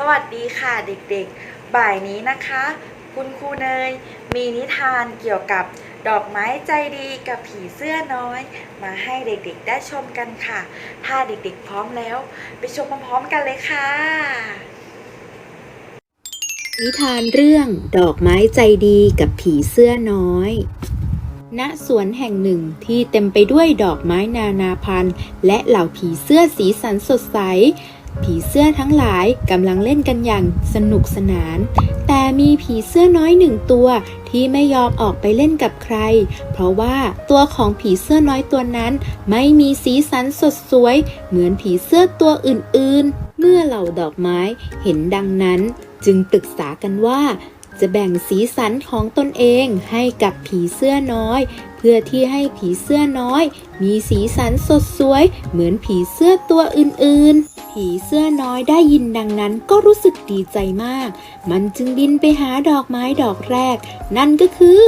สวัสดีค่ะเด็กๆ บ่ายนี้นะคะ คุณครูเนย มีนิทานเกี่ยวกับดอกไม้ใจดีกับผีเสื้อน้อย มาให้เด็กๆได้ชมกันค่ะ ถ้าเด็กๆพร้อมแล้ว ไปชมพร้อมๆกันเลยค่ะ นิทานเรื่องดอกไม้ใจดีกับผีเสื้อน้อยณสวนแห่งหนึ่งที่เต็มไปด้วยดอกไม้นานาพันธุ์ และเหล่าผีเสื้อสีสันสดใส ผีเสื้อทั้งหลายกำลังเล่นกันอย่างสนุกสนาน แต่มีผีเสื้อน้อยหนึ่งตัวที่ไม่ยอมออกไปเล่นกับใคร เพราะว่าตัวของผีเสื้อน้อยตัวนั้น ไม่มีสีสันสดสวย เหมือนผีเสื้อตัวอื่นๆ เมื่อเหล่าดอกไม้เห็นดังนั้น จึงปรึกษากันว่าจะแบ่งสีสันของตนเองให้กับผีเสื้อน้อย เพื่อที่ให้ผีเสื้อน้อย มีสีสันสดสวย เหมือนผีเสื้อตัวอื่นๆ ผีเสื้อน้อยได้ยินดังนั้นก็รู้สึกดีใจมาก มันจึงบินไปหาดอกไม้ดอกแรก นั่นก็คือ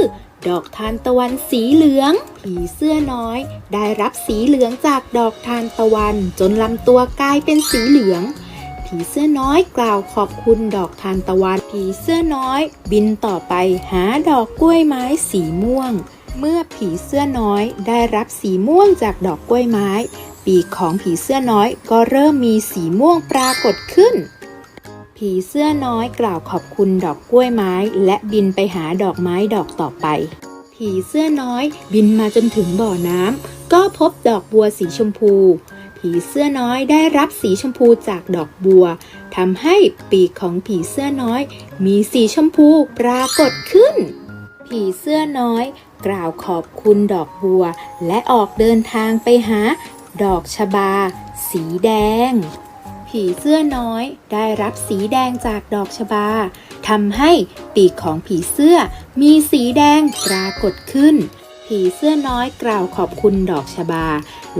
ดอกทานตะวันสีเหลือง ผีเสื้อน้อย ได้รับสีเหลืองจากดอกทานตะวัน จนลำตัวกลายเป็นสีเหลืองผีเสื้อน้อยกล่าวขอบคุณดอกทานตะวัน ผีเสื้อน้อย บินต่อไปหาดอกกล้วยไม้สีม่วง เมื่อผีเสื้อน้อยได้รับสีม่วงจากดอกกล้วยไม้ ปีกของผีเสื้อน้อยก็เริ่มมีสีม่วงปรากฏขึ้น ผีเสื้อน้อยกล่าวขอบคุณดอกกล้วยไม้ และบินไปหาดอกไม้ดอกต่อไป ผีเสื้อน้อยบินมาจนถึงบ่อน้ำก็พบดอกบัวสีชมพู ผีเสื้อน้อยได้รับสีชมพูจากดอกบัวทำให้ปีกของผีเสื้อน้อย มีสีชมพูปรากฏขึ้น ผีเสื้อน้อยกล่าวขอบคุณดอกบัว และออกเดินทางไปหา ดอกชบา สีแดง ผีเสื้อน้อยได้รับสีแดงจากดอกชบาทำให้ปีกของผีเสื้อมีสีแดงปรากฏขึ้น ผีเสื้อน้อยกล่าวขอบคุณดอกชบา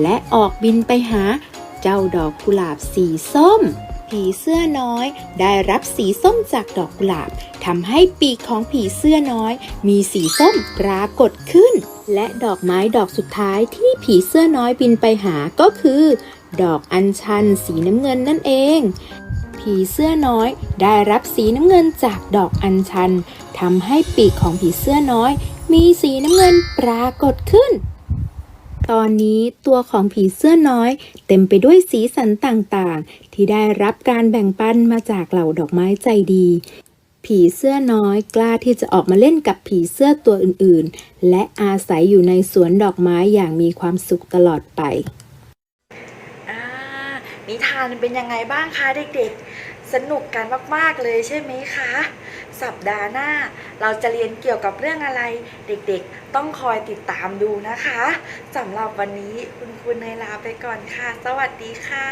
และออกบินไปหาเจ้าดอกกุหลาบสีส้ม ผีเสื้อน้อย ได้รับสีส้มจากดอกกุหลาบทำให้ปีกของผีเสื้อน้อย มีสีส้มปรากฏขึ้น และดอกไม้ดอกสุดท้ายที่ผีเสื้อน้อยบินไปหาก็คือ ดอกอัญชันสีน้ำเงินนั่นเอง ผีเสื้อน้อย ได้รับสีน้ำเงินจากดอกอัญชันทำให้ปีกของผีเสื้อน้อย มีสีน้ำเงินปรากฏขึ้น ตอนนี้ตัวของผีเสื้อน้อย เต็มไปด้วยสีสันต่างๆ ที่ได้รับการแบ่งปันมาจากเหล่าดอกไม้ใจดี ผีเสื้อน้อยกล้าที่จะออกมาเล่นกับผีเสื้อตัวอื่นๆ และอาศัยอยู่ในสวนดอกไม้อย่างมีความสุขตลอดไปนิทานเป็นยังไงบ้างคะเด็กๆ สนุกกันมากๆเลยใช่ไหมคะ สัปดาห์หน้า เราจะเรียนเกี่ยวกับเรื่องอะไร เด็กๆ ต้องคอยติดตามดูนะคะสำหรับวันนี้คุณคุณเนยลาไปก่อนค่ะ สวัสดีค่ะ